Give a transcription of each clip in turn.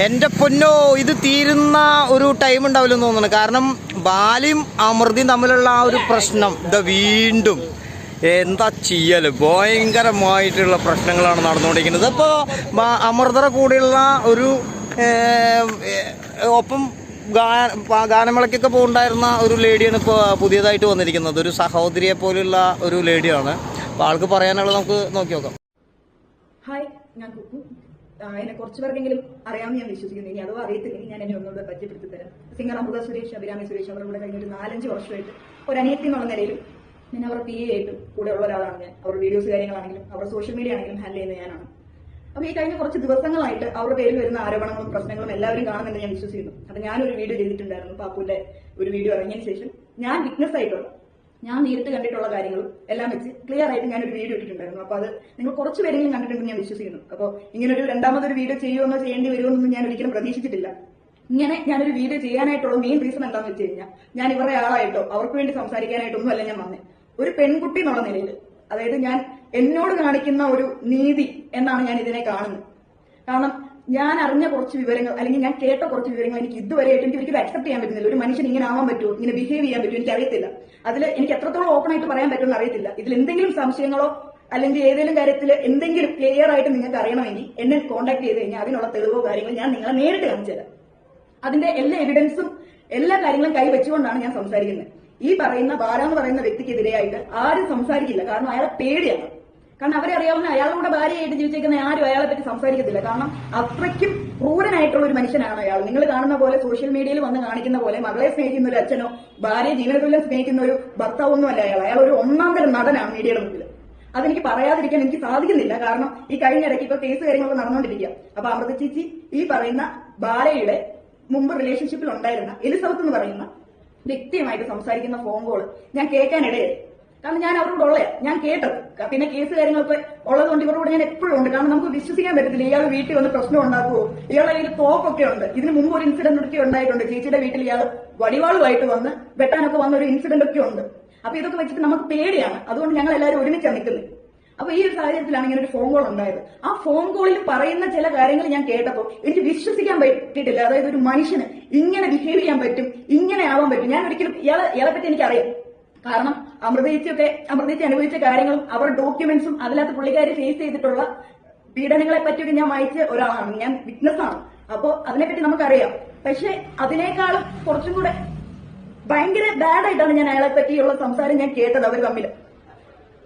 എന്റെ പൊന്നോ ഇത് തീരുന്ന ഒരു ടൈം ഉണ്ടാവില്ലെന്ന് തോന്നുന്നു. കാരണം ബാലിയും അമൃതിയും തമ്മിലുള്ള ആ ഒരു പ്രശ്നം ഇത് വീണ്ടും. എന്താ ചെയ്യൽ? ഭയങ്കരമായിട്ടുള്ള പ്രശ്നങ്ങളാണ് നടന്നുകൊണ്ടിരിക്കുന്നത്. ഇപ്പോൾ അമൃതയുടെ കൂടെയുള്ള ഒരു ഒപ്പം ഗാ- ഗാനമേളയ്ക്കൊക്കെ പോകുണ്ടായിരുന്ന ഒരു ലേഡിയാണ് ഇപ്പോൾ പുതിയതായിട്ട് വന്നിരിക്കുന്നത്. ഒരു സഹോദരിയെ പോലുള്ള ഒരു ലേഡിയാണ്. അപ്പോൾ ആൾക്ക് പറയാനുള്ളത് നമുക്ക് നോക്കി നോക്കാം. ഹായ് ഞാൻ എന്നെ കുറച്ച് പേർക്കെങ്കിലും അറിയാമെന്ന് ഞാൻ വിശ്വസിക്കുന്നു. ഇനി അതോ അറിയത്തില്ലെങ്കിൽ ഞാൻ എന്നെ ഒന്നുകൂടെ പരിചയപ്പെടുത്തി തരാം സിംഗർ അമൃത സുരേഷ് അഭിരാമി സുരേഷ് അവരുടെ കൂടെ കഴിഞ്ഞ ഒരു നാലഞ്ച് വർഷമായിട്ട് ഒരു അനിയത്തി എന്നുള്ള നിലയിലും ഞാൻ അവരുടെ പി എ ആയിട്ടും കൂടെ ഉള്ള ഒരാളാണ് ഞാൻ. അവരുടെ വീഡിയോസ് കാര്യങ്ങളാണെങ്കിലും അവരുടെ സോഷ്യൽ മീഡിയ ആണെങ്കിലും ഹാൻഡിൽ ചെയ്യുന്ന ഞാനാണ്. അപ്പൊ ഈ കഴിഞ്ഞ കുറച്ച് ദിവസങ്ങളായിട്ട് അവരുടെ പേരിൽ വരുന്ന ആരോപണങ്ങളും പ്രശ്നങ്ങളും എല്ലാവരും കാണുന്നുണ്ട് ഞാൻ വിശ്വസിക്കുന്നു. അപ്പൊ ഞാനൊരു വീഡിയോ ചെയ്തിട്ടുണ്ടായിരുന്നു പാപ്പുവിന്റെ ഒരു വീഡിയോ ഇറങ്ങിയതിന് ശേഷം. ഞാൻ വിറ്റ്നസ് ആയിട്ടുള്ള. ഞാൻ നേരിട്ട് കണ്ടിട്ടുള്ള കാര്യങ്ങളും എല്ലാം വെച്ച് ക്ലിയർ ആയിട്ട് ഞാൻ ഒരു വീഡിയോ ഇട്ടിട്ടുണ്ടായിരുന്നു. അപ്പൊ അത് നിങ്ങൾ കുറച്ച് പേരെങ്കിലും കണ്ടിട്ടുണ്ടെന്ന് ഞാൻ വിശ്വസിക്കുന്നു. അപ്പോൾ ഇങ്ങനെ ഒരു രണ്ടാമതൊരു വീഡിയോ ചെയ്യുമെന്നോ ചെയ്യേണ്ടി വരുമെന്നൊന്നും ഞാൻ ഒരിക്കലും പ്രതീക്ഷിച്ചിട്ടില്ല. ഇങ്ങനെ ഞാനൊരു വീഡിയോ ചെയ്യാനായിട്ടുള്ള മെയിൻ റീസൺ എന്താണെന്ന് വെച്ച് കഴിഞ്ഞാൽ ഞാൻ ഇവരുടെ ആളായിട്ടോ അവർക്ക് വേണ്ടി സംസാരിക്കാനായിട്ടൊന്നും അല്ല ഞാൻ വന്നത് ഒരു പെൺകുട്ടി എന്നുള്ള നിലയിൽ അതായത് ഞാൻ എന്നോട് കാണിക്കുന്ന ഒരു നീതി എന്നാണ് ഞാൻ ഇതിനെ കാണുന്നത്. കാരണം ഞാൻ അറിഞ്ഞ കുറച്ച് വിവരങ്ങൾ അല്ലെങ്കിൽ ഞാൻ കേട്ട കുറച്ച് വിവരങ്ങൾ എനിക്ക് ഇതുവരെയായിട്ട് എനിക്ക് ഒരിക്കലും അക്സെപ്റ്റ് ചെയ്യാൻ പറ്റുന്നില്ല. ഒരു മനുഷ്യൻ ഇങ്ങനെ ആവാൻ പറ്റുമോ? ഇങ്ങനെ ബിഹേവ് ചെയ്യാൻ പറ്റുമോ? എനിക്ക് അറിയത്തില്ല അതിൽ എനിക്ക് എത്രത്തോളം ഓപ്പൺ ആയിട്ട് പറയാൻ പറ്റുമെന്ന് അറിയത്തില്ല. ഇതിൽ എന്തെങ്കിലും സംശയങ്ങളോ അല്ലെങ്കിൽ ഏതെങ്കിലും കാര്യത്തിൽ എന്തെങ്കിലും ക്ലിയർ ആയിട്ട് നിങ്ങൾക്ക് അറിയണമെങ്കിൽ എന്നെ കോൺടാക്ട് ചെയ്ത് കഴിഞ്ഞാൽ അതിനുള്ള തെളിവോ കാര്യങ്ങളോ ഞാൻ നിങ്ങളെ നേരിട്ട് കാണിച്ചു തരാം. അതിന്റെ എല്ലാ എവിഡൻസും എല്ലാ കാര്യങ്ങളും കൈവച്ചുകൊണ്ടാണ് ഞാൻ സംസാരിക്കുന്നത്. ഈ പറയുന്ന ബാല എന്ന് പറയുന്ന വ്യക്തിക്കെതിരെയായിട്ട് ആരും സംസാരിക്കില്ല. കാരണം അയാളെ പേടിയാണ്. കാരണം അവരെ അറിയാവുന്ന അയാളുടെ ഭാര്യയായിട്ട് ജീവിച്ചേക്കുന്ന ആരും അയാളെ പറ്റി സംസാരിക്കത്തില്ല. കാരണം അത്രയ്ക്കും ക്രൂരനായിട്ടുള്ള ഒരു മനുഷ്യനാണ് അയാൾ. നിങ്ങൾ കാണുന്ന പോലെ സോഷ്യൽ മീഡിയയിൽ വന്ന് കാണിക്കുന്ന പോലെ മകളെ സ്നേഹിക്കുന്ന ഒരു അച്ഛനോ ഭാര്യ ജീവിതത്തിലും സ്നേഹിക്കുന്ന ഒരു ഭർത്താവൊന്നും അല്ല അയാൾ. അയാൾ ഒരു ഒന്നാം തരം നടനാണ് മീഡിയയുടെ മുമ്പിൽ. അതെനിക്ക് പറയാതിരിക്കാൻ എനിക്ക് സാധിക്കുന്നില്ല. കാരണം ഈ കഴിഞ്ഞ ഇടയ്ക്ക് ഇപ്പൊ കേസ് കാര്യങ്ങളൊക്കെ നടന്നുകൊണ്ടിരിക്കുക അപ്പൊ അമൃത ചേച്ചി ഈ പറയുന്ന ഭാര്യയുടെ മുമ്പ് റിലേഷൻഷിപ്പിൽ ഉണ്ടായിരുന്ന എലിസബത്ത് എന്ന് പറയുന്ന വ്യക്തിയുമായിട്ട് സംസാരിക്കുന്ന ഫോൺ കോൾ ഞാൻ കേൾക്കാനിടയായി കാരണം ഞാൻ അവരോട് ഉള്ളയാ. ഞാൻ കേട്ടത്. പിന്നെ കേസ് കാര്യങ്ങളൊക്കെ ഉള്ളതുകൊണ്ട് ഇവരോട് ഞാൻ എപ്പോഴും ഉണ്ട്. കാരണം നമുക്ക് വിശ്വസിക്കാൻ പറ്റത്തില്ല. ഇയാൾ വീട്ടിൽ വന്ന് പ്രശ്നം ഉണ്ടാക്കുമോ ഇയാളെ കയ്യിൽ തോക്കൊക്കെ ഉണ്ട്. ഇതിന് മുമ്പ് ഒരു ഇൻസിഡന്റ് ഒക്കെ ഉണ്ടായിട്ടുണ്ട്. ചേച്ചിയുടെ വീട്ടിൽ ഇയാൾ വടിവാളുമായിട്ട് വന്ന് വെട്ടാനൊക്കെ വന്ന ഒരു ഇൻസിഡന്റ് ഒക്കെ ഉണ്ട്. അപ്പൊ ഇതൊക്കെ വെച്ചിട്ട് നമുക്ക് പേടിയാണ്. അതുകൊണ്ട് ഞങ്ങൾ എല്ലാവരും ഒരുമിച്ചാണ് നിൽക്കുന്നത് അപ്പൊ ഈ ഒരു സാഹചര്യത്തിലാണ് ഇങ്ങനെ ഒരു ഫോൺ കോൾ ഉണ്ടായത്. ആ ഫോൺ കോളിൽ പറയുന്ന ചില കാര്യങ്ങൾ ഞാൻ കേട്ടപ്പോൾ എനിക്ക് വിശ്വസിക്കാൻ പറ്റിയിട്ടില്ല. അതായത് ഒരു മനുഷ്യന് ഇങ്ങനെ ബിഹേവ് ചെയ്യാൻ പറ്റും ഇങ്ങനെ ആവാൻ പറ്റും. ഞാൻ ഒരിക്കലും ഇയാളെ ഇയാളെ പറ്റി എനിക്കറിയാം. കാരണം അമൃതേച്ചിയൊക്കെ അമൃതേച്ചി അനുഭവിച്ച കാര്യങ്ങളും അവരുടെ ഡോക്യുമെന്റ്സും അതിനകത്ത് പുള്ളിക്കാരി ഫേസ് ചെയ്തിട്ടുള്ള പീഡനങ്ങളെ പറ്റിയൊക്കെ ഞാൻ വായിച്ച ഒരാളാണ്. ഞാൻ വിറ്റ്നസ് ആണ്. അപ്പോ അതിനെപ്പറ്റി നമുക്കറിയാം. പക്ഷെ അതിനേക്കാളും കുറച്ചും കൂടെ ഭയങ്കര ബാഡായിട്ടാണ് ഞാൻ അയാളെ പറ്റിയുള്ള സംസാരം ഞാൻ കേട്ടത് അവർ തമ്മിൽ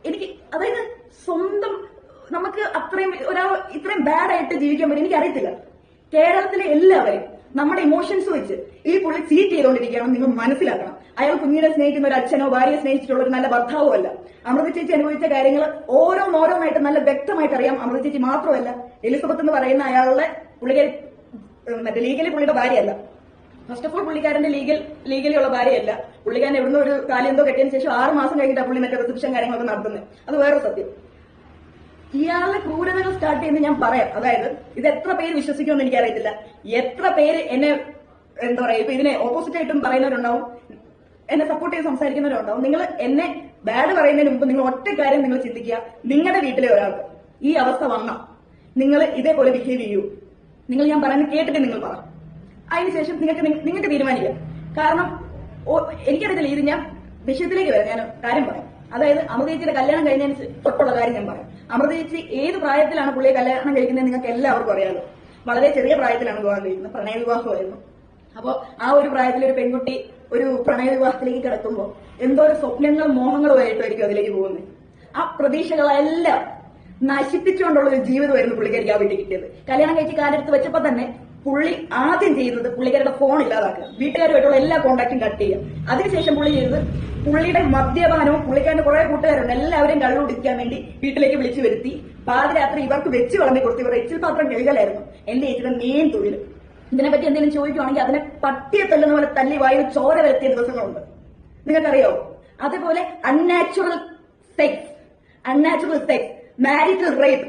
എനിക്ക് അതായത് സ്വന്തം നമുക്ക് അത്രയും ഒരാൾ ഇത്രയും ബാഡായിട്ട് ജീവിക്കാൻ പറ്റും. എനിക്കറിയത്തില്ല. കേരളത്തിലെ എല്ലാവരും നമ്മുടെ ഇമോഷൻസ് വെച്ച് ഈ പുള്ളി ചീറ്റ് ചെയ്തുകൊണ്ടിരിക്കുകയാണ് നിങ്ങൾ മനസ്സിലാക്കണം. അയാൾ കുഞ്ഞിനെ സ്നേഹിക്കുന്ന ഒരു അച്ഛനോ ഭാര്യയെ സ്നേഹിച്ചിട്ടുള്ള ഒരു നല്ല ഭർത്താവോ അല്ല. അമൃത ചേച്ചി അനുഭവിച്ച കാര്യങ്ങൾ ഓരോന്നോരോന്നായിട്ട് നല്ല വ്യക്തമായിട്ട് അറിയാം. അമൃത ചേച്ചി മാത്രമല്ല എലിസബത്ത് എന്ന് പറയുന്ന അയാളുടെ പുള്ളിക്കാരി മറ്റേ ലീഗലി പുള്ളിയുടെ ഭാര്യയല്ല. ഫസ്റ്റ് ഓഫ് ഓൾ പുള്ളിക്കാരന്റെ ലീഗൽ ലീഗലി ഉള്ള ഭാര്യയല്ല. പുള്ളിക്കാരൻ എവിടുന്ന് ഒരു കാലം എന്തോ കെട്ടിയതിന് ശേഷം ആറ് മാസം കഴിഞ്ഞിട്ടാണ് പുള്ളി മറ്റേ റിസപ്ഷൻ കാര്യങ്ങളൊക്കെ നടത്തുന്നത് അത് വേറെ സത്യം. ഇയാളുടെ ക്രൂരതകൾ സ്റ്റാർട്ട് ചെയ്യുന്ന ഞാൻ പറയാം. അതായത് ഇത് എത്ര പേര് വിശ്വസിക്കുമെന്ന് എനിക്ക് അറിയത്തില്ല എത്ര പേര് എന്നെ എന്താ പറയാ ഇപ്പൊ ഇതിനെ ഓപ്പോസിറ്റ് ആയിട്ടും പറയുന്നവരുണ്ടാവും. എന്നെ സപ്പോർട്ട് ചെയ്ത് സംസാരിക്കുന്നവരുണ്ടാവും. നിങ്ങൾ എന്നെ ബാഡ് പറയുന്നതിന് മുമ്പ് നിങ്ങൾ ഒറ്റ കാര്യം നിങ്ങൾ ചിന്തിക്കുക. നിങ്ങളുടെ വീട്ടിലെ ഒരാൾക്ക് ഈ അവസ്ഥ വന്ന നിങ്ങൾ ഇതേപോലെ ബിഹേവ് ചെയ്യൂ. നിങ്ങൾ ഞാൻ പറയുന്നത് കേട്ടിട്ട് നിങ്ങൾ പറ. അതിനുശേഷം നിങ്ങൾക്ക് നിങ്ങൾക്ക് തീരുമാനിക്കാം. കാരണം എനിക്കറിയത്തില്ല ഇത് ഞാൻ വിഷയത്തിലേക്ക് വരാം. ഞാൻ കാര്യം പറയാം. അതായത് അമൃതേച്ചിയുടെ കല്യാണം കഴിഞ്ഞതിന് തൊട്ടുള്ള കാര്യം ഞാൻ പറയാം. അമൃതേച്ചി ഏത് പ്രായത്തിലാണ് പുള്ളിയെ കല്യാണം കഴിക്കുന്നത് നിങ്ങൾക്ക് എല്ലാവർക്കും അറിയാലോ. വളരെ ചെറിയ പ്രായത്തിലാണ് വിവാഹം കഴിക്കുന്നത് പ്രണയ വിവാഹമായിരുന്നു അപ്പോൾ ആ ഒരു പ്രായത്തിൽ ഒരു പെൺകുട്ടി ഒരു പ്രണയ വിവാഹത്തിലേക്ക് കിടക്കുമ്പോൾ എന്തോ ഒരു സ്വപ്നങ്ങളും മോഹങ്ങളുമായിട്ടായിരിക്കും അതിലേക്ക് പോകുന്നത്. ആ പ്രതീക്ഷകളെല്ലാം നശിപ്പിച്ചുകൊണ്ടുള്ള ഒരു ജീവിതമായിരുന്നു പുള്ളിക്കാരിക്ക് ആ വീട്ടിൽ കിട്ടിയത്. കല്യാണം കഴിച്ച് കാലെടുത്ത് വെച്ചപ്പോൾ തന്നെ പുള്ളി ആദ്യം ചെയ്യുന്നത് പുള്ളിക്കാരുടെ ഫോൺ ഇല്ലാതാക്കുക. വീട്ടുകാരുമായിട്ടുള്ള എല്ലാ കോണ്ടാക്റ്റും കട്ട് ചെയ്യുക. അതിനുശേഷം പുള്ളി ചെയ്തത് പുള്ളിയുടെ മദ്യപാനവും പുള്ളിക്കാരന്റെ കുറെ കൂട്ടുകാരുണ്ട്. എല്ലാവരും കള്ളു കുടിക്കാൻ വേണ്ടി വീട്ടിലേക്ക് വിളിച്ചു വരുത്തി. പാതിരാത്രി ഇവർക്ക് വെച്ച് വിളമ്പി കൊടുത്തു. ഇവർ എച്ചിൽ പാത്രം കഴുകലായിരുന്നു. എന്റെ ചേച്ചിയുടെ മെയിൻ തൊഴിൽ. ഇതിനെപ്പറ്റി എന്തെങ്കിലും ചോദിക്കുവാണെങ്കിൽ അതിനെ പട്ടിയെ തല്ലുന്ന പോലെ തല്ലി വായു ചോര വരുത്തിയ ദിവസങ്ങളുണ്ട്. നിങ്ങൾക്കറിയോ? അതേപോലെ unnatural sex unnatural sex marital rape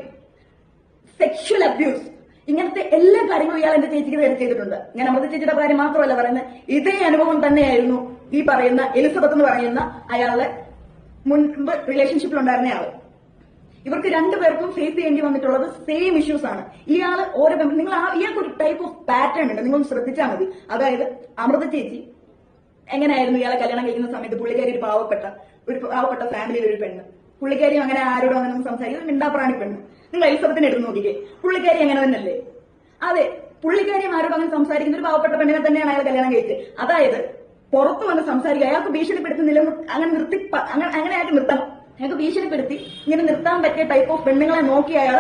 sexual abuse ഇങ്ങനത്തെ എല്ലാ കാര്യങ്ങളും ഇയാൾ എന്റെ ചേച്ചിക്ക് നേരെ ചെയ്തിട്ടുണ്ട്. ഞാൻ അമൃത ചേച്ചിയുടെ കാര്യം മാത്രമല്ല പറയുന്നത്. ഇതേ അനുഭവം തന്നെയായിരുന്നു ഈ പറയുന്ന എലിസബത്ത് എന്ന് പറയുന്ന അയാളുടെ മുൻപ് റിലേഷൻഷിപ്പിൽ ഉണ്ടായിരുന്ന ആൾ. ഇവർക്ക് രണ്ടുപേർക്കും ഫേസ് ചെയ്യേണ്ടി വന്നിട്ടുള്ളത് സെയിം ഇഷ്യൂസ് ആണ്. ഇയാൾ ഓരോ നിങ്ങൾ ആ ഇയാൾക്ക് ഒരു ടൈപ്പ് ഓഫ് പാറ്റേൺ ഉണ്ട്. നിങ്ങൾ ശ്രദ്ധിച്ചാൽ മതി. അതായത് അമൃത ചേച്ചി എങ്ങനെയായിരുന്നു ഇയാളെ കല്യാണം കഴിക്കുന്ന സമയത്ത് പുള്ളിക്കാരി ഒരു പാവപ്പെട്ട ഒരു പാവപ്പെട്ട ഫാമിലിയിൽ ഒരു പെണ്ണ്. പുള്ളിക്കാരി അങ്ങനെ ആരോടും അങ്ങനെ ഒന്നും സംസാരിക്കുന്നത് മിണ്ടാപ്രാണി പെണ്ണ്. നിങ്ങൾ എലിസബത്തിനെ എടുത്ത് നോക്കിക്കേ. പുള്ളിക്കാരി അങ്ങനെ തന്നെയല്ലേ? അതെ പുള്ളിക്കാരി ആരോടും അങ്ങനെ സംസാരിക്കുന്ന ഒരു പാവപ്പെട്ട പെണ്ണിനെ തന്നെയാണ് അയാൾ കല്യാണം കഴിച്ചത്. അതായത് പുറത്തു വന്ന് സംസാരിക്കുക അയാൾക്ക് ഭീഷണിപ്പെടുത്തി നില അങ്ങനെ നിർത്തി അങ്ങനെ അങ്ങനെ അയാൾക്ക് നിർത്തണം. അയാൾക്ക് ഭീഷണിപ്പെടുത്തി. ഇങ്ങനെ നിർത്താൻ പറ്റിയ ടൈപ്പ് ഓഫ് പെണ്ണുങ്ങളെ നോക്കി അയാൾ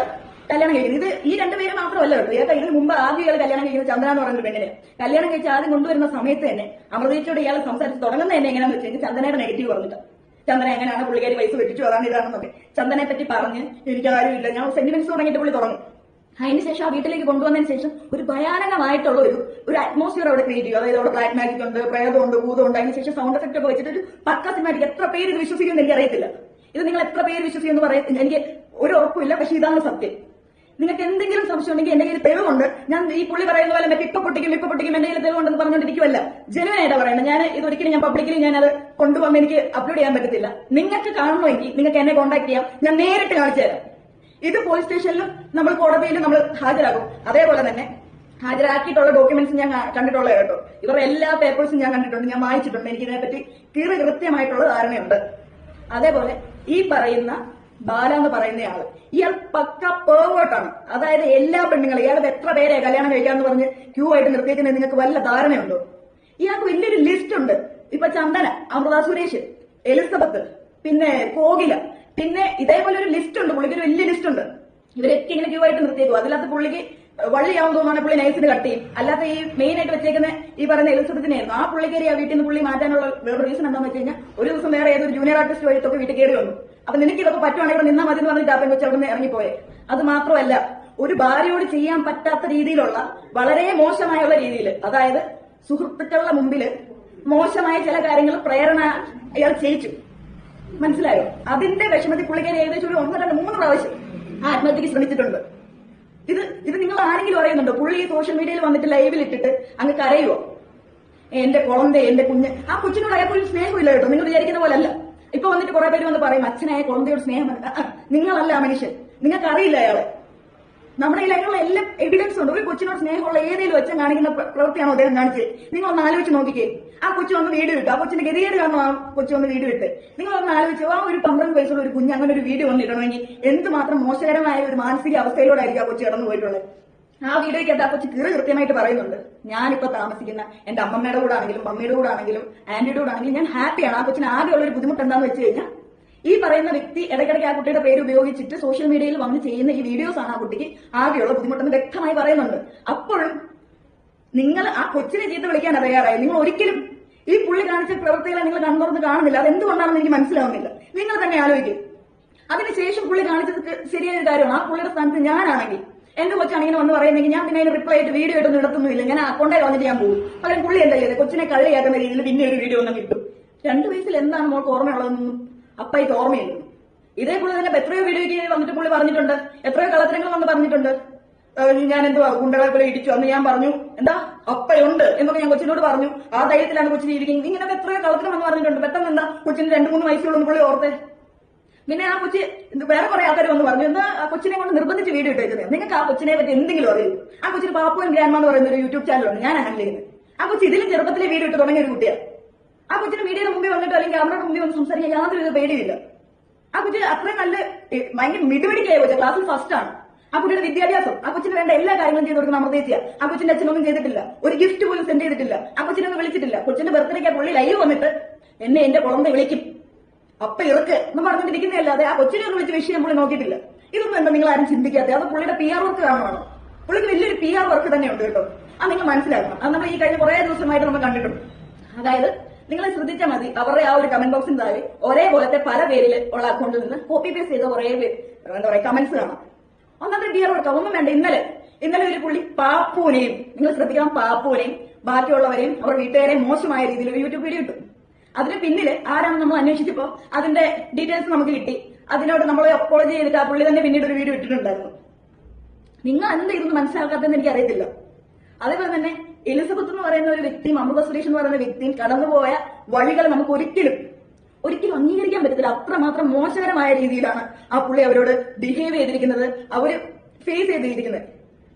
കല്യാണം കഴിക്കുന്നത് ഇത് ഈ രണ്ടുപേര് മാത്രമല്ല കേട്ടോ ഇയാൾക്ക് ഇതിന് മുമ്പ് ആദ്യം ഇയാൾ കല്യാണം കഴിക്കുന്നത് ചന്ദ്ര എന്ന് പറയുന്ന പെണ്ണിനെ. കല്യാണം കഴിച്ച് ആദ്യം കൊണ്ടുവരുന്ന സമയത്ത് തന്നെ അമൃതേച്ചോട് ഇയാൾ സംസാരിച്ച് തുടങ്ങുന്ന തന്നെ എങ്ങനെയാന്ന് വെച്ച് കഴിഞ്ഞാൽ ചന്ദനയുടെ നെഗറ്റീവ് പറഞ്ഞിട്ട്. ചന്ദന എങ്ങനെയാണ് പുള്ളിക്കാരി പൈസ വെട്ടിച്ചു? അതാണ് ഇതാണെന്നൊക്കെ. ചന്ദനെ പറ്റി പറഞ്ഞ് എനിക്ക് ഇല്ല ഞാൻ സെന്റിമെന്റ്സ് തുടങ്ങിയിട്ട് പുള്ളി തുടങ്ങും. അതിന് ശേഷം ആ വീട്ടിലേക്ക് കൊണ്ടുവന്നതിന് ശേഷം ഒരു ഭയാനകമായിട്ടുള്ള ഒരു ഒരു അറ്റ്മോസ്ഫിയർ അവിടെ ക്രിയേറ്റ് ചെയ്യും അതായത് അവിടെ ബ്ലാക്ക് മാജിക് ഉണ്ട് പ്രേതമുണ്ട് ഭൂതമുണ്ട് അതിന് ശേഷം സൗണ്ട് എഫക്റ്റ് ഒക്കെ വെച്ചിട്ട് ഒരു പക്ക സിനിമാറ്റിക് എത്ര പേര് ഇത് എനിക്ക് അറിയത്തില്ല. ഇത് നിങ്ങൾ എത്ര പേര് വിശ്വസിക്കുമെന്ന് പറയത്തില്ല എനിക്ക് ഒരു ഉറപ്പില്ല പക്ഷെ ഇതാണ് സത്യം. നിങ്ങൾക്ക് എന്തെങ്കിലും സംശയം ഉണ്ടെങ്കിൽ എന്റെ കയ്യിൽ തെളിവുണ്ട്. ഞാൻ ഈ പുള്ളി പറയുന്ന പോലെ മറ്റേ ഇപ്പൊ പൊട്ടിക്കും ഇപ്പൊ പൊട്ടിക്കും എന്റെ കയ്യിൽ തെളിവുണ്ടെന്ന് പറഞ്ഞുകൊണ്ടിരിക്കുമല്ല ജനുവനായിട്ടാ പറയുന്നത്. ഞാൻ ഇത് ഒരിക്കലും ഞാൻ പബ്ലിക്കലി ഞാൻ അത് കൊണ്ടുവന്ന് എനിക്ക് അപ്ലോഡ് ചെയ്യാൻ പറ്റത്തില്ല. നിങ്ങൾക്ക് കാണണമെങ്കിൽ നിങ്ങൾക്ക് എന്നെ കോൺടാക്ട് ചെയ്യാം. ഞാൻ നേരിട്ട് കാണിച്ചു തരാം. ഇത് പോലീസ് സ്റ്റേഷനിലും നമ്മൾ കോടതിയിലും നമ്മൾ ഹാജരാകും. അതേപോലെ തന്നെ ഹാജരാക്കിയിട്ടുള്ള ഡോക്യുമെന്റ്സ് ഞാൻ കണ്ടിട്ടുള്ളത് കേട്ടോ. ഇവരുടെ എല്ലാ പേപ്പേഴ്സും ഞാൻ കണ്ടിട്ടുണ്ട്. ഞാൻ വായിച്ചിട്ടുണ്ട്. എനിക്ക് ഇതിനെപ്പറ്റി തീരെ കൃത്യമായിട്ടുള്ള ധാരണയുണ്ട്. അതേപോലെ ഈ പറയുന്ന ബാല എന്ന് പറയുന്നയാൾ ഇയാൾ പക്ക പേർവേർട്ടാണ് അതായത് എല്ലാ പെണ്ണുങ്ങളും ഇയാൾ എത്ര പേരെ കല്യാണം കഴിക്കാന്ന് പറഞ്ഞ് ക്യൂ ആയിട്ട് നിർത്തിയേക്കുന്നത് നിങ്ങൾക്ക് വല്ല ധാരണയുണ്ടോ? ഇയാൾക്ക് വലിയൊരു ലിസ്റ്റ് ഉണ്ട്. ഇപ്പൊ ചന്ദന അമൃത സുരേഷ് എലിസബത്ത് പിന്നെ കോകില പിന്നെ ഇതേപോലെ ഒരു ലിസ്റ്റ് ഉണ്ട് പുള്ളിക്ക് ഒരു വലിയ ലിസ്റ്റ് ഉണ്ട്. ഇവരൊക്കെ ഇങ്ങനെ ക്യൂ ആയിട്ട് നിർത്തിയേക്കും. അതിനകത്ത് പുള്ളിക്ക് വള്ളിയാവും തോന്നുവാണെങ്കിൽ പുള്ളി നൈസിന് കട്ട് ചെയ്യും. അല്ലാത്ത ഈ മെയിൻ ആയിട്ട് വെച്ചേക്കുന്ന ഈ പറഞ്ഞ എലിസബത്തിനായിരുന്നു ആ പുള്ളിക്കേരി ആ വീട്ടിൽ നിന്ന് പുള്ളി മാറ്റാനുള്ള വേറെ റീസൺ എന്താണെന്ന് വെച്ച് കഴിഞ്ഞാൽ ഒരു ദിവസം വേറെ ഏതൊരു ജൂനിയർ ആർട്ടിസ്റ്റ് വഴിത്തൊക്കെ വീട്ടിൽ കയറി വന്നു. അപ്പൊ നിനക്ക് ഇതൊക്കെ പറ്റുവാണെങ്കിൽ ഇവിടെ നിന്നാ മതി എന്ന് പറഞ്ഞിട്ട് ആ വെച്ച് അവിടെ നിന്ന് ഇറങ്ങിപ്പോയെ. അത് മാത്രമല്ല ഒരു ഭാര്യയോട് ചെയ്യാൻ പറ്റാത്ത രീതിയിലുള്ള വളരെ മോശമായുള്ള രീതിയിൽ അതായത് സുഹൃത്തുക്കളുടെ മുമ്പിൽ മോശമായ ചില കാര്യങ്ങൾ പ്രേരണ അയാൾ ചെയ്യിച്ചു. മനസ്സിലായോ? അതിന്റെ വിഷമത്തിൽ പുള്ളിക്കാരി ഏകദേശം ഒരു ഒന്ന് രണ്ട് മൂന്ന് പ്രാവശ്യം ആത്മഹത്യക്ക് ശ്രമിച്ചിട്ടുണ്ട്. ഇത് ഇത് നിങ്ങൾ ആരെങ്കിലും അറിയുന്നുണ്ടോ? പുള്ളി സോഷ്യൽ മീഡിയയിൽ വന്നിട്ട് ലൈവിൽ ഇട്ടിട്ട് അങ്ങ് കരയുവോ? എന്റെ കുളന്തേ എന്റെ കുഞ്ഞ്. ആ കൊച്ചിനോട് അയാൾക്കൊരു സ്നേഹമില്ല കേട്ടോ. നിങ്ങൾ വിചാരിക്കുന്ന പോലെ അല്ല ഇപ്പൊ വന്നിട്ട് കുറെ പേര് വന്ന് പറയും അച്ഛനായ കുളന്തയോട് സ്നേഹം നിങ്ങളല്ല മനുഷ്യൻ. നിങ്ങൾക്ക് അറിയില്ല അയാളെ. നമ്മുടെ കയ്യിൽ അതിനുള്ള എല്ലാ എവിഡൻസ് ഉണ്ട്. ഒരു കൊച്ചിനോട് സ്നേഹമുള്ള ഏതെങ്കിലും വെച്ചാൽ കാണിക്കുന്ന പ്രവൃത്തിയാണോ അദ്ദേഹം കാണിച്ചത്? നിങ്ങൾ ഒന്ന് ആലോചിച്ച് നോക്കിക്കേ. ആ കൊച്ചു വന്ന് വീട് വിട്ടു. ആ കൊച്ചിന്റെ ഗതികേട് കാരണം ആ കൊച്ചു വന്ന് വീട് ഇട്ട് നിങ്ങൾ ഒന്ന് ആലോചിച്ചു ആ ഒരു പന്ത്രണ്ട് വയസ്സുള്ള ഒരു കുഞ്ഞ് അങ്ങനെ ഒരു വീഡിയോ വന്നിടണമെങ്കിൽ എന്തുമാത്രം മോശകരമായ ഒരു മാനസിക അവസ്ഥയിലൂടെയായിരിക്കും ആ കൊച്ചു കടന്നു പോയിട്ടുള്ളത്? ആ വീഡിയോയ്ക്കകത്ത് ആ കൊച്ചു കീറി കൃത്യമായിട്ട് പറയുന്നുണ്ട്. ഞാനിപ്പോ താമസിക്കുന്ന എന്റെ അമ്മമ്മയുടെ കൂടെ ആണെങ്കിലും മമ്മിയുടെ കൂടെ ആണെങ്കിലും ആന്റിയുടെ കൂടെ ആണെങ്കിലും ഞാൻ ഹാപ്പിയാണ് ആ കൊച്ചിന് ആകെയുള്ള ഒരു ബുദ്ധിമുട്ട് എന്താന്ന് വെച്ച് കഴിഞ്ഞാൽ ഈ പറയുന്ന വ്യക്തി ഇടയ്ക്കിടയ്ക്ക് ആ കുട്ടിയുടെ പേര് ഉപയോഗിച്ചിട്ട് സോഷ്യൽ മീഡിയയിൽ വന്ന് ചെയ്യുന്ന ഈ വീഡിയോസ് ആണ് ആ കുട്ടിക്ക് ആകെയുള്ള ബുദ്ധിമുട്ടെന്ന് വ്യക്തമായി പറയുന്നുണ്ട്. അപ്പോഴും നിങ്ങൾ ആ കൊച്ചിനെ ചീത്ത വിളിക്കാൻ തയ്യാറായി. നിങ്ങൾ ഒരിക്കലും ഈ പുള്ളി കാണിച്ച പ്രവൃത്തികളെ നിങ്ങൾ കണ്ണുറന്ന് കാണുന്നില്ല. അത് എന്തുകൊണ്ടാണെന്ന് എനിക്ക് മനസ്സിലാവുന്നില്ല. നിങ്ങൾ തന്നെ ആലോചിക്കും. അതിനുശേഷം പുള്ളി കാണിച്ചത് ശരിയായ കാര്യമാണ്. ആ പുള്ളിയുടെ സ്ഥാനത്ത് ഞാനാണെങ്കിൽ എന്റെ കൊച്ചാണ് ഇങ്ങനെ വന്ന് പറയുന്നെങ്കിൽ ഞാൻ പിന്നെ അതിന് റിപ്ലൈ ആയിട്ട് വീഡിയോ ഇട്ടൊന്നും നടത്തുന്നില്ല ഞാൻ അക്കൗണ്ടേ വന്നിട്ട് ഞാൻ പോകും. പകരം പുള്ളി എന്താ ചെയ്തത് കൊച്ചിനെ കള്ളിയാക്കുന്ന രീതിയിൽ പിന്നെ ഒരു വീഡിയോ ഒന്നും കിട്ടും. രണ്ടു വയസ്സിൽ എന്താണ് മോൾക്ക് ഓർമ്മയുള്ളതെന്നും അപ്പായിക്ക് ഇതേ ഇതേപോലെ തന്നെ എത്രയോ വീഡിയോയ്ക്ക് വന്നിട്ട് പുള്ളി പറഞ്ഞിട്ടുണ്ട്. എത്രയോ കളത്തരങ്ങൾ വന്ന് പറഞ്ഞിട്ടുണ്ട്. ഞാൻ എന്തോ ഗുണ്ടകളെ പോലെ ഇടിച്ചു. അന്ന് ഞാൻ പറഞ്ഞു എന്താ? അപ്പയുണ്ട് എന്നൊക്കെ ഞാൻ കൊച്ചിനോട് പറഞ്ഞു. ആ ധൈര്യത്തിലാണ് കൊച്ചിന് ഇരിക്കുന്നത്. ഇങ്ങനൊക്കെ എത്രയോ കളത്തിനും വന്ന് പറഞ്ഞിട്ടുണ്ട്. പെട്ടെന്ന് എന്താ കൊച്ചിന് രണ്ടു മൂന്ന് വയസ്സുള്ള പുള്ളി ഓർത്തേ. പിന്നെ ആ കൊച്ചി ഇത് വേറെ കുറെ ആൾക്കാർ വന്ന് പറഞ്ഞു എന്നാ ആ കൊച്ചിനെ കൊണ്ട് നിർബന്ധിച്ച് വീഡിയോ ഇട്ടേക്കുന്നത് നിങ്ങൾക്ക് ആ കൊച്ചിനെ പറ്റി എന്തെങ്കിലും അറിയും? ആ കൊച്ചിന് പാപ്പുവൻ ഗ്രാൻഡ് എന്ന് പറയുന്ന ഒരു യൂട്യൂബ് ചാനലുണ്ട് ഞാൻ ഹാൻഡിൽ ചെയ്യുന്നത്. ആ കൊച്ചി ഇതിലും ചെറുപ്പത്തിലെ വീഡിയോ ഇട്ട് തുടങ്ങിയ ഒരു കുട്ടിയാണ് ആ കൊച്ചിന് മീഡിയയുടെ മുമ്പിൽ വന്നിട്ട് അല്ലെങ്കിൽ ക്യാമറയുടെ മുമ്പിൽ വന്ന് സംസാരിക്കാൻ യാതൊരു പേടിയില്ല ആ കുട്ടി അത്രയും നല്ല ഭയങ്കര മിടുപിടിക്കായി കൊച്ചു. ക്ലാസ്സിൽ ഫസ്റ്റ് ആണ്. ആ കുട്ടിയുടെ വിദ്യാഭ്യാസം. ആ കൊച്ചിന് വേണ്ട എല്ലാ കാര്യങ്ങളും ചെയ്ത് കൊടുക്കുന്ന അമൃതേച്ചിയ ആ കൊച്ചിന്റെ അച്ഛനൊന്നും ചെയ്തിട്ടില്ല. ഒരു ഗിഫ്റ്റ് പോലും സെൻഡ് ചെയ്തിട്ടില്ല. ആ കൊച്ചിനൊന്നും വിളിച്ചിട്ടില്ല. കൊച്ചിന്റെ ബർത്ത്ഡേക്ക് ആ പുള്ളി ലൈവ് വന്നിട്ട് എന്നെ എന്റെ കുളന്ത വിളിക്കും. അപ്പൊ ഇറക്ക്. എന്ന് പറഞ്ഞിട്ടിരിക്കുന്നതല്ലാതെ ആ കൊച്ചിനെ ഒന്ന് വിളിച്ച് വിഷയം പുള്ളി നോക്കിയിട്ടില്ല. ഇതൊന്നും എന്താ നിങ്ങൾ ആരും ചിന്തിക്കാത്ത. അത് പുള്ളിയുടെ പി ആർ വർക്ക് കാണുവാണ്. പുള്ളിക്ക് വലിയൊരു പി ആർ വർക്ക് തന്നെയുണ്ട് കേട്ടോ. അത് നിങ്ങൾ മനസ്സിലാക്കണം. അത് നമ്മൾ ഈ കഴിഞ്ഞ കുറെ ദിവസമായിട്ട് നമ്മൾ കണ്ടിട്ടുണ്ട്. അതായത് നിങ്ങൾ ശ്രദ്ധിച്ചാൽ മതി. അവരുടെ ആ ഒരു കമന്റ് ബോക്സിന് താഴെ ഒരേപോലത്തെ പല പേരിൽ ഉള്ള അക്കൗണ്ടിൽ നിന്ന് കോപ്പി പേസ്റ്റ് ചെയ്ത കുറേ എന്താ പറയുക കമന്റ്സ് കാണാം. ഒന്നാമത്തെ ബിയർ കൊടുക്കാം ഒന്നും വേണ്ട. ഇന്നലെ ഇന്നലെ ഒരു പുള്ളി പാപ്പുവിനെയും നിങ്ങൾ ശ്രദ്ധിക്കണം പാപ്പുവിനെയും ബാക്കിയുള്ളവരെയും അവർ വീട്ടുകാരെ മോശമായ രീതിയിൽ ഒരു യൂട്യൂബ് വീഡിയോ ഇട്ടു. അതിന് പിന്നിൽ ആരാണ് നമ്മൾ അന്വേഷിച്ചപ്പോ അതിന്റെ ഡീറ്റെയിൽസ് നമുക്ക് കിട്ടി. അതിനോട് നമ്മൾ അപ്പോളജി ചെയ്തിട്ട് ആ പുള്ളി തന്നെ പിന്നീട് ഒരു വീഡിയോ ഇട്ടിട്ടുണ്ടായിരുന്നു. നിങ്ങൾ എന്താ ഇതൊന്നും മനസ്സിലാക്കാത്തതെന്ന് എനിക്ക് അറിയത്തില്ല അതേപോലെ തന്നെ എലിസബത്ത് എന്ന് പറയുന്ന ഒരു വ്യക്തിയും അമൃത സുരേഷ് എന്ന് പറയുന്ന വ്യക്തിയും കടന്നുപോയ വഴികൾ നമുക്ക് ഒരിക്കലും ഒരിക്കലും അംഗീകരിക്കാൻ പറ്റത്തില്ല. അത്രമാത്രം മോശകരമായ രീതിയിലാണ് ആ പുള്ളി അവരോട് ബിഹേവ് ചെയ്തിരിക്കുന്നത്. അവർ ഫേസ് ചെയ്തിരിക്കുന്നത്.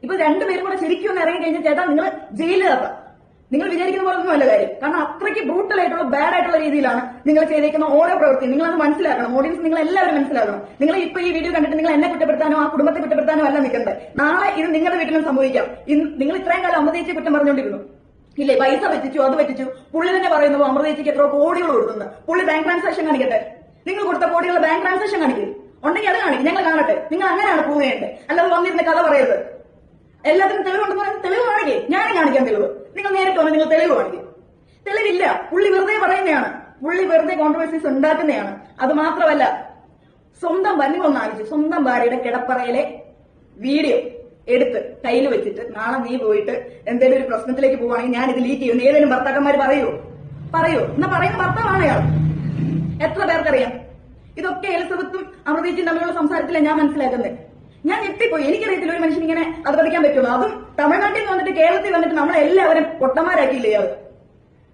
ഇപ്പൊ രണ്ടുപേരും കൂടെ ശരിക്കും ഒന്ന് ഇറങ്ങി കഴിഞ്ഞാൽ ചേട്ടാ നിങ്ങൾ ജയിലിലാക്കാം നിങ്ങൾ വിചാരിക്കുന്ന പോലെ ഒന്നും അല്ല കാര്യം. കാരണം അത്രയ്ക്ക് ബ്രൂട്ടൽ ആയിട്ടുള്ള ബാഡ് ആയിട്ടുള്ള രീതിയിലാണ് നിങ്ങൾ ചെയ്തേക്കുന്ന ഓരോ പ്രവൃത്തി നിങ്ങൾ അത് മനസ്സിലാക്കണം. ഓഡിയൻസ് നിങ്ങൾ എല്ലാവരും മനസ്സിലാക്കണം. നിങ്ങൾ ഇപ്പൊ ഈ വീഡിയോ കണ്ടിട്ട് നിങ്ങൾ എന്നെ കുറ്റപ്പെടുത്താനോ ആ കുടുംബത്തെ കുറ്റപ്പെടുത്താനോ അല്ല നിൽക്കുന്നത്. നാളെ ഇത് നിങ്ങളുടെ വീട്ടിലും സംഭവിക്കാം. നിങ്ങൾ ഇത്രയും കാലം അമൃതേച്ചിയെ കുറ്റം പറഞ്ഞുകൊണ്ടിരുന്നു. ഇല്ലേ? പൈസ പറ്റിച്ചു അത് പറ്റിച്ചു. പുള്ളി തന്നെ പറയുന്നു അമൃതേച്ചിക്ക് എത്ര കോടികൾ കൊടുക്കുന്നു. പുള്ളി ബാങ്ക് ട്രാൻസാക്ഷൻ കാണിക്കട്ടെ? നിങ്ങൾ കൊടുത്ത കോടികളുടെ ബാങ്ക് ട്രാൻസാക്ഷൻ കാണിക്കും. ഉണ്ടെങ്കിൽ അത് കാണിക്കും. ഞങ്ങൾ കാണട്ടെ. നിങ്ങൾ അങ്ങനെയാണ് പ്രൂവ് ചെയ്യേണ്ടത്. അല്ലാതെ വന്നിരുന്ന കഥ പറയരുത്. എല്ലാത്തിനും തെളിവുണ്ടെന്ന് പറയുന്നത് തെളിവ് കാണിക്കേ. ഞാനും കാണിക്കാൻ തെളിവ്. നിങ്ങൾ നേരിട്ട് വന്ന് നിങ്ങൾ തെളിവ് കാണിക്കും തെളിവില്ല. പുള്ളി വെറുതെ പറയുന്നതാണ്. പുള്ളി വെറുതെ കോൺട്രവേഴ്സീസ് ഉണ്ടാക്കുന്നതാണ്. അത് മാത്രമല്ല സ്വന്തം വന്നി ആലോചിച്ചു. സ്വന്തം ഭാര്യയുടെ കിടപ്പറയിലെ വീഡിയോ എടുത്ത് കയ്യിൽ വെച്ചിട്ട് നാളെ നീ പോയിട്ട് എന്തെങ്കിലും ഒരു പ്രശ്നത്തിലേക്ക് പോവാണെങ്കിൽ ഞാൻ ഇത് ലീക്ക് ചെയ്യുന്നു. ഏതെങ്കിലും ഭർത്താക്കന്മാർ പറയൂ. പറയൂ. എന്നാ പറയുന്ന ഭർത്താവാണ് അയാൾ. എത്ര പേർക്കറിയാം? ഇതൊക്കെ എലിസബത്തും അമൃതീച്ചും തമ്മിലുള്ള സംസാരത്തിലാണ് ഞാൻ മനസ്സിലാക്കുന്നത്. ഞാൻ ഞെട്ടിപ്പോയി. എനിക്കറിയത്തില്ല ഒരു മനുഷ്യൻ ഇങ്ങനെ അത് പഠിക്കാൻ പറ്റുമോ? അതും തമിഴ്നാട്ടിൽ വന്നിട്ട് കേരളത്തിൽ വന്നിട്ട് നമ്മളെല്ലാവരും പൊട്ടന്മാരാക്കിയില്ലേ ഇയാൾ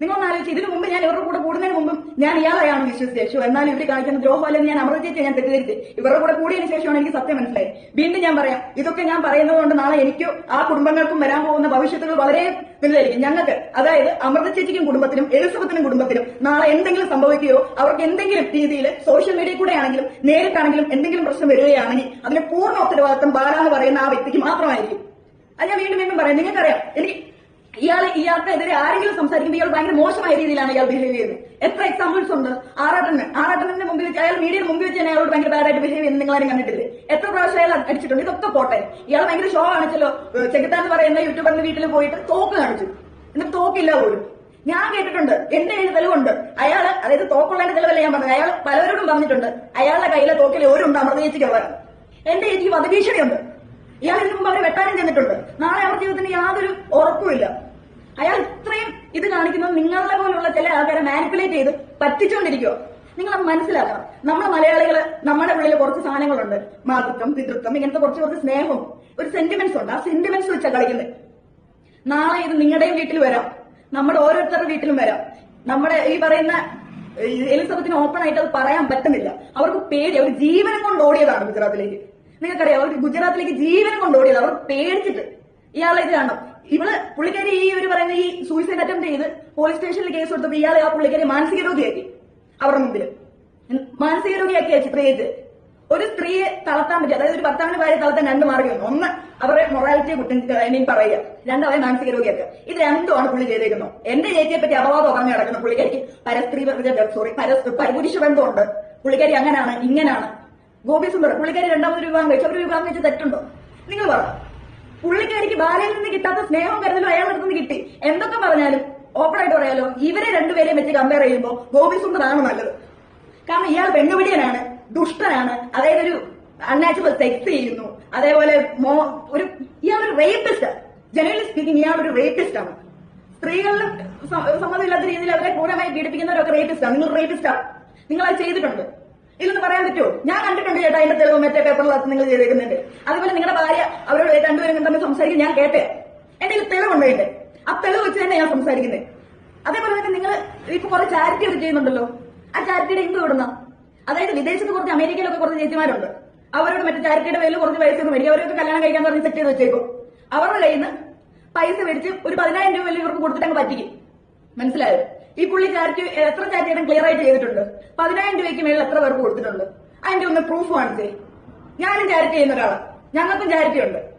നിങ്ങളൊന്ന് ആലോചിച്ച് ഇതിനു മുമ്പ് ഞാൻ ഇവരുടെ കൂടെ കൂടുന്നതിന് മുമ്പും ഞാൻ ഇയാളെയാണ് വിശ്വസിച്ചത്. യേശു എന്നാൽ ഇവർ കാണിക്കുന്ന ദ്രോഹമല്ലെന്ന് ഞാൻ അമൃതേച്ചെ ഞാൻ തെറ്റിദ്ധരിച്ച്. ഇവരുടെ കൂടെ കൂടിയതിനു ശേഷമാണ് എനിക്ക് സത്യം മനസ്സിലായി വീണ്ടും ഞാൻ പറയാം ഇതൊക്കെ ഞാൻ പറയുന്നത് കൊണ്ട് നാളെ എനിക്ക് ആ കുടുംബങ്ങൾക്കും വരാൻ പോകുന്ന ഭവിഷ്യത്തുകൾ വളരെ വലുതായിരിക്കും ഞങ്ങൾക്ക് അതായത് അമൃത ചേച്ചിക്കും കുടുംബത്തിനും എലിസബത്തിനും കുടുംബത്തിനും നാളെ എന്തെങ്കിലും സംഭവിക്കുകയോ അവർക്ക് എന്തെങ്കിലും രീതിയിൽ സോഷ്യൽ മീഡിയ കൂടെ ആണെങ്കിലും നേരിട്ടാണെങ്കിലും എന്തെങ്കിലും പ്രശ്നം വരികയാണെങ്കിൽ അതിന് പൂർണ ഉത്തരവാദിത്വം ബാല എന്ന് പറയുന്ന ആ വ്യക്തിക്ക് മാത്രമായിരിക്കും. അത് ഞാൻ വീണ്ടും വീണ്ടും പറയാം. നിങ്ങൾക്കറിയാം എനിക്ക് ഇയാൾ ഇയാൾക്കെതിരെ ആരെങ്കിലും സംസാരിക്കുമ്പോൾ ഇയാൾ ഭയങ്കര മോശമായ രീതിയിലാണ് ഇയാൾ ബിഹേവ് ചെയ്യുന്നത്. എത്ര എക്സാമ്പിൾസ് ഉണ്ട്. ആറാട്ടന് ആറാട്ടനെ മുമ്പിൽ വെച്ച് അയാൾ മീഡിയയുടെ മുമ്പിൽ വെച്ച് തന്നെ അയാളോട് ഭയങ്കര ബാഡായിട്ട് ബിഹേവ് ചെയ്യുന്നത് നിങ്ങൾ ആരും കണ്ടിട്ടില്ലേ? എത്ര പ്രാവശ്യം അയാൾ അടിച്ചിട്ടുണ്ട്. ഇതൊക്കെ പോട്ടെ. ഇയാൾ ഭയങ്കര ഷോ കാണിച്ചല്ലോ. ചെകുത്താന്ന് പറയുന്ന യൂട്യൂബറിന്റെ വീട്ടിൽ പോയിട്ട് തോക്ക് കാണിച്ചു. എന്നിട്ട് തോക്കില്ല പോലും. ഞാൻ കേട്ടിട്ടുണ്ട്. എന്റെ കയ്യിൽ തെളിവുണ്ട്. അയാൾ അതായത് തോക്കുള്ളതിന്റെ തെളിവല്ല ഞാൻ പറഞ്ഞത്. അയാൾ പലവരോടും പറഞ്ഞിട്ടുണ്ട്. അയാളുടെ കയ്യിലെ തോക്കിൽ ഒരു ഉണ്ട്? അമൃത ചേച്ചിക്കുള്ളത് എന്റെ ചേച്ചിക്ക് വധഭീഷണിയുണ്ട്. ഇയാൾ ഇതിനു മുമ്പ് അവരെ വെട്ടാനും ചെന്നിട്ടുണ്ട്. നാളെ അവരുടെ ജീവിതത്തിന് യാതൊരു ഉറപ്പുമില്ല. അയാൾ ഇത്രയും ഇത് കാണിക്കുന്നത് നിങ്ങളെ പോലുള്ള ചില ആൾക്കാരെ മാനിപ്പുലേറ്റ് ചെയ്ത് പറ്റിച്ചുകൊണ്ടിരിക്കുക നിങ്ങൾ അത് മനസ്സിലാക്കണം. നമ്മുടെ മലയാളികൾ നമ്മുടെ ഉള്ളിൽ കുറച്ച് സാധനങ്ങളുണ്ട്. മാതൃത്വം പിതൃത്വം ഇങ്ങനത്തെ കുറച്ച് കുറച്ച് സ്നേഹവും ഒരു സെന്റിമെന്റ്സ് ഉണ്ട്. ആ സെന്റിമെന്റ്സ് വെച്ചാൽ കളിക്കുന്നത് നാളെ ഇത് നിങ്ങളുടെയും വീട്ടിൽ വരാം. നമ്മുടെ ഓരോരുത്തരുടെ വീട്ടിലും വരാം. നമ്മുടെ ഈ പറയുന്ന എലിസബത്തിന് ഓപ്പൺ ആയിട്ട് അത് പറയാൻ പറ്റുന്നില്ല. അവർക്ക് പേടി. അവർ ജീവനം കൊണ്ട് ഓടിയതാണ് ഗുജറാത്തിലേക്ക്. നിങ്ങൾക്കറിയാം അവർക്ക് ഗുജറാത്തിലേക്ക് ജീവനം കൊണ്ട് ഓടിയത്. അവർ പേടിച്ചിട്ട് ഇയാളെ ഇത് കാണണം. ഇവൾ പുള്ളിക്കാരി ഈ ഒരു പറയുന്ന ഈ സൂയിസൈഡ് അറ്റംപ്റ്റ് ചെയ്ത് പോലീസ് സ്റ്റേഷനിൽ കേസ് കൊടുത്തപ്പോൾ ഇയാളെ ആ പുള്ളിക്കാരി മാനസിക രോഗിയാക്കി അവരുടെ മുമ്പിൽ മാനസിക രോഗിയാക്കിയ ചിത്രീകരിച്ച് ഒരു സ്ത്രീയെ തളർത്താൻ പറ്റും അതായത് ഒരു ഭർത്താവിന് ഭാര്യ തളർത്താൻ രണ്ട് മാർഗമുണ്ട് ഒന്ന് അവരുടെ മൊറാലിറ്റിയെ കുറ്റം പറയുക. രണ്ട് അവരെ മാനസിക രോഗിയാക്കുക. ഇത് രണ്ടുമാണ് പുള്ളി ചെയ്തേക്കുന്നത്. എന്റെ ചേച്ചിയെ പറ്റി അപവാദം പറഞ്ഞു കിടക്കുന്ന പുള്ളിക്കാരിക്ക് പരസ്ത്രീ സോറി പരപുരുഷ ബന്ധമുണ്ട് പുള്ളിക്കാരി അങ്ങനെയാണ് ഇങ്ങനെയാണ് ഗോപി സുന്ദർ പുള്ളിക്കാരി രണ്ടാമത് വിവാഹം കഴിച്ചു. അവർ വിവാഹം കഴിച്ച തെറ്റുണ്ടോ? നിങ്ങൾ പറ. പുള്ളിക്കാരിക്ക് ബാലയിൽ നിന്ന് കിട്ടാത്ത സ്നേഹവും കരുതലും അയാളുടെ അടുത്ത് കിട്ടി. എന്തൊക്കെ പറഞ്ഞാലും ഓപ്പൺ ആയിട്ട് പറയാലോ. ഇവരെ രണ്ടുപേരെയും വെച്ച് കമ്പയർ ചെയ്യുമ്പോൾ ഗോപി ആണ് നല്ലത്. കാരണം ഇയാൾ പെണ്ണുപിടിയനാണ് ദുഷ്ടനാണ് അതായത് ഒരു അൺനാച്ചുറൽ സെക്സ് ചെയ്യുന്നു. അതേപോലെ മോ ഒരു ഇയാളൊരു റേപ്പിസ്റ്റ് ജനറലി സ്പീക്കിംഗ് ഇയാളൊരു റേപ്പിസ്റ്റ് ആണ്. സ്ത്രീകളിൽ സമ്മതമില്ലാത്ത രീതിയിൽ അവരെ ക്രൂരമായി പീഡിപ്പിക്കുന്നവരൊക്കെ റേപ്പിസ്റ്റാണ് നിങ്ങൾ റേപ്പിസ്റ്റാണ് നിങ്ങൾ അത് ചെയ്തിട്ടുണ്ട്. ഇല്ലെന്ന് പറയാൻ പറ്റുമോ? ഞാൻ കണ്ടിട്ടുണ്ട് ചേട്ടാ അതിന്റെ തെളിവ് മറ്റേ പേപ്പറിലകത്ത് നിങ്ങൾ ചെയ്തേക്കുന്നുണ്ട്. അതുപോലെ നിങ്ങളുടെ ഭാര്യ അവരോട് രണ്ടുപേരും തമ്മിൽ സംസാരിക്കും ഞാൻ കേട്ടെ. എന്റെ കയ്യിൽ ആ തെളിവ് വെച്ച് തന്നെ ഞാൻ സംസാരിക്കുന്നത് അതേപോലെ തന്നെ നിങ്ങൾ ഇപ്പൊ കുറെ ചാരിറ്റി ഒക്കെ ചെയ്യുന്നുണ്ടല്ലോ. ആ ചാരിറ്റിയുടെ എന്ത് വിടുന്ന അതായത് വിദേശത്ത് കുറച്ച് അമേരിക്കയിലൊക്കെ കുറച്ച് ചേച്ചിമാരുണ്ട്. അവരോട് മറ്റേ ചാരിറ്റിയുടെ പേരിൽ കുറച്ച് പൈസ ഒന്നും മേടിക്കും. അവരൊക്കെ കല്യാണം കഴിക്കാൻ പറഞ്ഞ് സെറ്റ് ചെയ്ത് വെച്ചേക്കും. അവരുടെ കയ്യിൽ നിന്ന് പൈസ മേടിച്ച് ഒരു പതിനായിരം രൂപ വലിയ ഇവർക്ക് കൊടുത്തിട്ട് അങ്ങ് പറ്റിക്കും. മനസ്സിലായോ? ഈ പുള്ളി ചാരിറ്റി എത്ര ചാരിറ്റി ക്ലിയർ ആയിട്ട് ചെയ്തിട്ടുണ്ട്. പതിനായിരം രൂപയ്ക്ക് മേളിൽ എത്ര പേർക്ക് കൊടുത്തിട്ടുണ്ട്. അതിന്റെ ഒന്ന് പ്രൂഫ് കാണിച്ചേ. ഞാനും ചാരിറ്റി ചെയ്യുന്ന ഒരാളാണ് ഞങ്ങൾക്കും ചാരിറ്റി ഉണ്ട്.